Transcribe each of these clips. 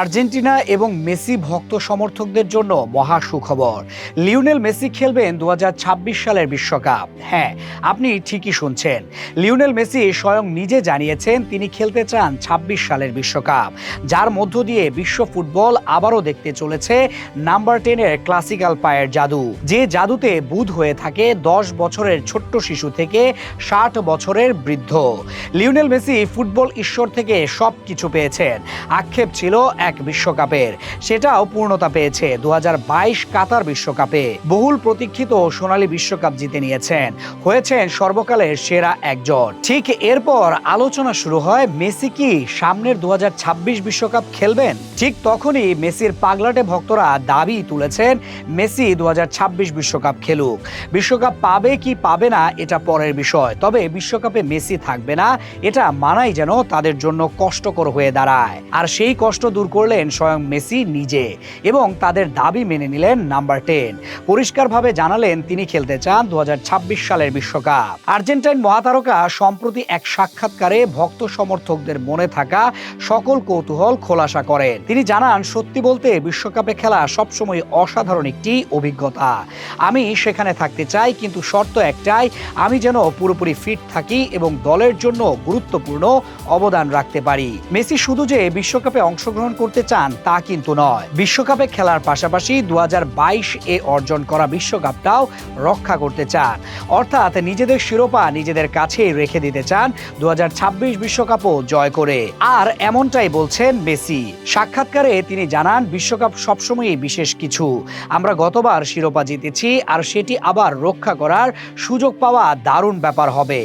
Argentina এবং Messi ভক্ত সমর্থকদের জন্য মহা সুখবর। লিওনেল মেসি খেলবেন দু হাজার ছাব্বিশ সালের বিশ্বকাপ। হ্যাঁ আপনি ঠিকই শুনছেন। লিওনেল মেসি স্বয়ং নিজে জানিয়েছেন তিনি খেলতে চান ২৬ সালের বিশ্বকাপ। যার মধ্য দিয়ে বিশ্ব ফুটবল আবারও দেখতে চলেছে নাম্বার টেনের ক্লাসিক্যাল পায়ের জাদু। যে জাদুতে বুধ হয়ে থাকে দশ বছরের ছোট্ট শিশু থেকে ষাট বছরের বৃদ্ধ। লিওনেল মেসি ফুটবল ঈশ্বর থেকে সব কিছু পেয়েছেন। আক্ষেপ ছিল এক বিশ্বকাপের। সেটাও পূর্ণতা পেয়েছে দু কাতার বিশ্বকাপে। বহুল প্রতীক্ষিত সোনালী বিশ্বকাপ জিতে নিয়েছেন। হয়েছেন সর্বকালের সেরা একজন। ঠিক এরপর আলোচনা শুরু হয়, মেসি কি সামনের দু বিশ্বকাপ খেলবেন? ঠিক তখনই মেসির পাগলাটে ভক্তরা দাবি তুলেছেন, মেসি দু বিশ্বকাপ খেলুক। বিশ্বকাপ পাবে কি পাবে না, এটা পরের বিষয়। তবে বিশ্বকাপে মেসি থাকবে না, এটা মানাই যেন তাদের জন্য কষ্টকর হয়ে দাঁড়ায়। আর সেই কষ্ট দূর করলেন স্বয়ং মেসি নিজে এবং তাদের দাবি মেনে নিলেন নাম্বার টেন। পরিষ্কারভাবে জানালেন তিনি খেলতে চান দুহাজার ছাব্বিশ সালের বিশ্বকাপ। আর্জেন্টাইন মহাতারকা সম্প্রতি এক সাক্ষাৎকারে ভক্ত সমর্থকদের মনে থাকা সকল কৌতূহল খোলাসা করেন। তিনি জানান, সত্যি বলতে বিশ্বকাপে খেলা সবসময় অসাধারণ একটি অভিজ্ঞতা। আমি সেখানে থাকতে চাই, কিন্তু শর্ত একটাই, আমি যেন পুরোপুরি ফিট থাকি এবং দলের জন্য গুরুত্বপূর্ণ অবদান রাখতে পারি। মেসি শুধু যে বিশ্বকাপে অংশগ্রহণ করতে চান তা কিন্তু নয়। বিশ্বকাপে খেলার পাশাপাশি দু এ অর্জন করা বিশ্বকাপটাও রক্ষা করতে চান। অর্থাৎ নিজেদের শিরোপা নিজেদের কাছেই রেখে দিতে চান দু বিশ্বকাপও জয় করে। আর এমনটাই বলছেন মেসি। সাক্ষাৎকারে তিনি জানান, বিশ্বকাপ সবসময়ই বিশেষ কিছু। আমরা গতবার শিরোপা জিতেছি আর সেটি আবার রক্ষা করার সুযোগ পাওয়া দারুণ ব্যাপার হবে।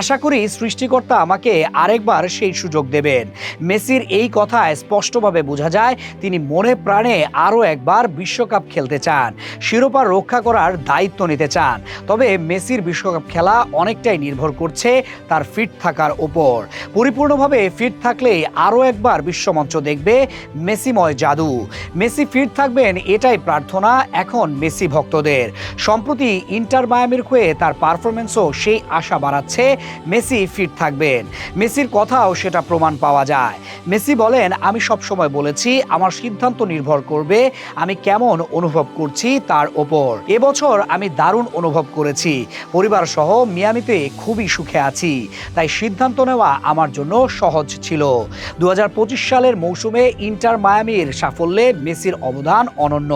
আশা করি সৃষ্টিকর্তা আমাকে আরেকবার সেই সুযোগ দেবেন। মেসির এই কথায় স্পষ্টভাবে বোঝা যায়? তিনি মনে প্রাণে আরও একবার বিশ্বকাপ খেলতে চান। শিরোপা রক্ষা করার দায়িত্ব নিতে চান। তবে মেসির বিশ্বকাপ খেলা অনেকটাই নির্ভর করছে তার ফিট থাকার উপর পরিপূর্ণভাবে ফিট থাকলেই আরও একবার বিশ্বমঞ্চ দেখবে মেসিময় জাদু। মেসি ফিট থাকবেন এটাই প্রার্থনা এখন মেসি ভক্তদের। সম্প্রতি ইন্টার মায়ামির হয়ে তার পারফরমেন্সও সেই আশা বাড়াচ্ছে মেসি ফিট থাকবেন। মেসির কথাও সেটা প্রমাণ পাওয়া যায়। মেসি বলেন, আমি সবসময় বলেছি, আমার সিদ্ধান্ত নির্ভর করবে আমি কেমন অনুভব করছি তার ওপর। এবছর আমি দারুণ অনুভব করেছি। পরিবার সহ মিয়ামিতে খুবই সুখে আছি। তাই সিদ্ধান্ত নেওয়া আমার জন্য সহজ ছিল। দু হাজার পঁচিশ সালের মৌসুমে ইন্টার মায়ামির সাফল্যে মেসির অবদান অনন্য।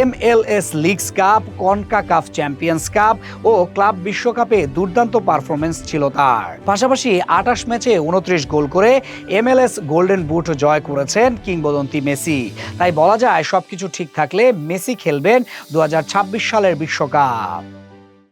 M L S leagues cup concha cup champions cup ও ক্লাব বিশ্বকাপে দুর্দান্ত পারফরমেন্স ছিল তার। পাশাপাশি আটাশ ম্যাচে উনত্রিশ গোল করে এমএলএস গোল্ডেন বুট জয় করেছেন কিংবদন্তি মেসি। তাই বলা যায় সবকিছু ঠিক থাকলে মেসি খেলবেন দু হাজার ছাব্বিশ সালের বিশ্বকাপ।